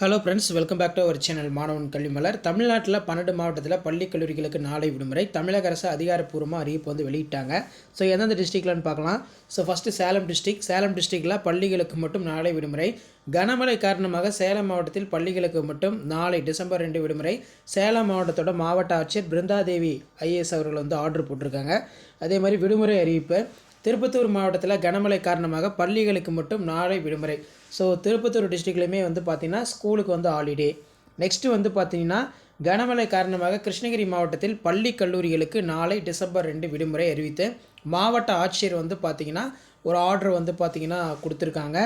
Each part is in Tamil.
Hello friends welcome back to our channel மாணவன் கல்விமலர் தமிழ்நாட்டில் பன்னெண்டு மாவட்டத்தில் பள்ளி கல்லூரிகளுக்கு நாளை விடுமுறை. தமிழக அரசு அதிகாரப்பூர்வமாக அறிவிப்பு வந்து வெளியிட்டாங்க. ஸோ எந்தெந்த டிஸ்ட்ரிக்ட்லன்னு பார்க்கலாம். So first Salem district Salem டிஸ்ட்ரிக்டில் பள்ளிகளுக்கு மட்டும் நாளை விடுமுறை. கனமழை காரணமாக சேலம் மாவட்டத்தில் பள்ளிகளுக்கு மட்டும் நாளை டிசம்பர் ரெண்டு விடுமுறை. சேலம் மாவட்டத்தோட மாவட்ட ஆட்சியர் பிருந்தாதேவி ஐஏஎஸ் அவர்கள் வந்து ஆர்டர் போட்டிருக்காங்க. அதே மாதிரி விடுமுறை அறிவிப்பு. திருப்பத்தூர் மாவட்டத்தில் கனமழை காரணமாக பள்ளிகளுக்கு மட்டும் நாளை விடுமுறை. ஸோ திருப்பத்தூர் டிஸ்ட்ரிக்ட்லேயுமே வந்து பார்த்திங்கன்னா ஸ்கூலுக்கு வந்து ஹாலிடே நெக்ஸ்ட்டு வந்து பார்த்திங்கன்னா கனமழை காரணமாக கிருஷ்ணகிரி மாவட்டத்தில் பள்ளி கல்லூரிகளுக்கு நாளை டிசம்பர் ரெண்டு விடுமுறை அறிவித்து மாவட்ட ஆட்சியர் வந்து பார்த்திங்கன்னா ஒரு ஆர்டர் வந்து பார்த்திங்கன்னா கொடுத்துருக்காங்க.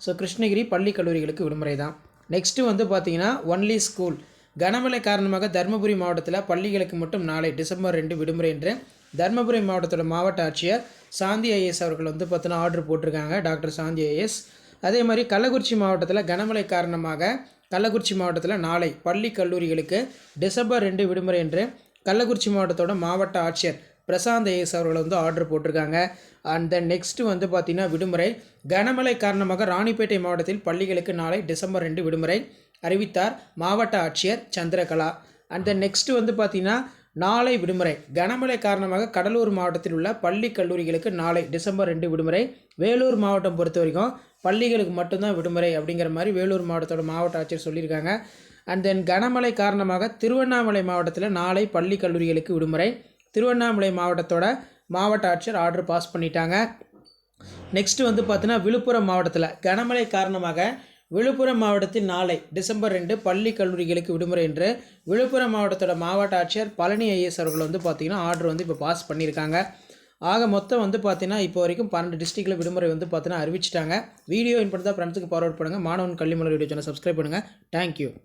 ஸோ கிருஷ்ணகிரி பள்ளி கல்லூரிகளுக்கு விடுமுறை தான். நெக்ஸ்ட்டு வந்து பார்த்திங்கன்னா ஒன்லி ஸ்கூல் கனமழை காரணமாக தருமபுரி மாவட்டத்தில் பள்ளிகளுக்கு மட்டும் நாளை டிசம்பர் ரெண்டு விடுமுறை என்று தருமபுரி மாவட்டத்தோட மாவட்ட ஆட்சியர் சாந்தி ஐஏஎஸ் அவர்கள் வந்து பார்த்தினா ஆர்டர் போட்டிருக்காங்க டாக்டர் சாந்தி ஐஏஎஸ் அதே மாதிரி கள்ளக்குறிச்சி மாவட்டத்தில் கனமழை காரணமாக கள்ளக்குறிச்சி மாவட்டத்தில் நாளை பள்ளி கல்லூரிகளுக்கு டிசம்பர் ரெண்டு விடுமுறை என்று கள்ளக்குறிச்சி மாவட்டத்தோட மாவட்ட ஆட்சியர் பிரசாந்த் ஐஎஸ் அவர்கள் வந்து ஆர்டர் போட்டிருக்காங்க. அண்ட் தென் நெக்ஸ்ட்டு வந்து பார்த்திங்கன்னா விடுமுறை. கனமழை காரணமாக ராணிப்பேட்டை மாவட்டத்தில் பள்ளிகளுக்கு நாளை டிசம்பர் ரெண்டு விடுமுறை அறிவித்தார் மாவட்ட ஆட்சியர் சந்திரகலா. அண்ட் தென் நெக்ஸ்ட்டு வந்து பார்த்திங்கன்னா நாளை விடுமுறை. கனமழை காரணமாக கடலூர் மாவட்டத்தில் உள்ள பள்ளி கல்லூரிகளுக்கு நாளை டிசம்பர் ரெண்டு விடுமுறை. வேலூர் மாவட்டம் பொறுத்த வரைக்கும் பள்ளிகளுக்கு மட்டும்தான் விடுமுறை அப்படிங்கிற மாதிரி வேலூர் மாவட்டத்தோட மாவட்ட ஆட்சியர் சொல்லியிருக்காங்க. அண்ட் தென் கனமழை காரணமாக திருவண்ணாமலை மாவட்டத்தில் நாளை பள்ளி கல்லூரிகளுக்கு விடுமுறை. திருவண்ணாமலை மாவட்டத்தோட மாவட்ட ஆட்சியர் ஆர்டர் பாஸ் பண்ணிட்டாங்க. நெக்ஸ்ட்டு வந்து பார்த்தீங்கன்னா விழுப்புரம் மாவட்டத்தில் கனமழை காரணமாக விழுப்புரம் மாவட்டத்தில் நாளை டிசம்பர் ரெண்டு பள்ளி கல்லூரிகளுக்கு விடுமுறை என்று விழுப்புரம் மாவட்டத்தோட மாவட்ட ஆட்சியர் பழனி ஐஎஸ் அவர்கள் வந்து பார்த்திங்கன்னா ஆர்டர் வந்து இப்போ பாஸ் பண்ணியிருக்காங்க. ஆக மொத்தம் வந்து பார்த்தீங்கன்னா இப்போ வரைக்கும் பன்னெண்டு டிஸ்ட்ரிக்டில் விடுமுறை வந்து பார்த்தீங்கன்னா அறிவிச்சிட்டாங்க. வீடியோ இன் தான் ஃப்ரெண்ட்ஸுக்கு ஃபார்வர்ட் பண்ணுங்கள் மாணவன் கல்வி மலர் வீடியோ சேனல் சப்ஸ்கிரைப் பண்ணுங்கள் தேங்க்யூ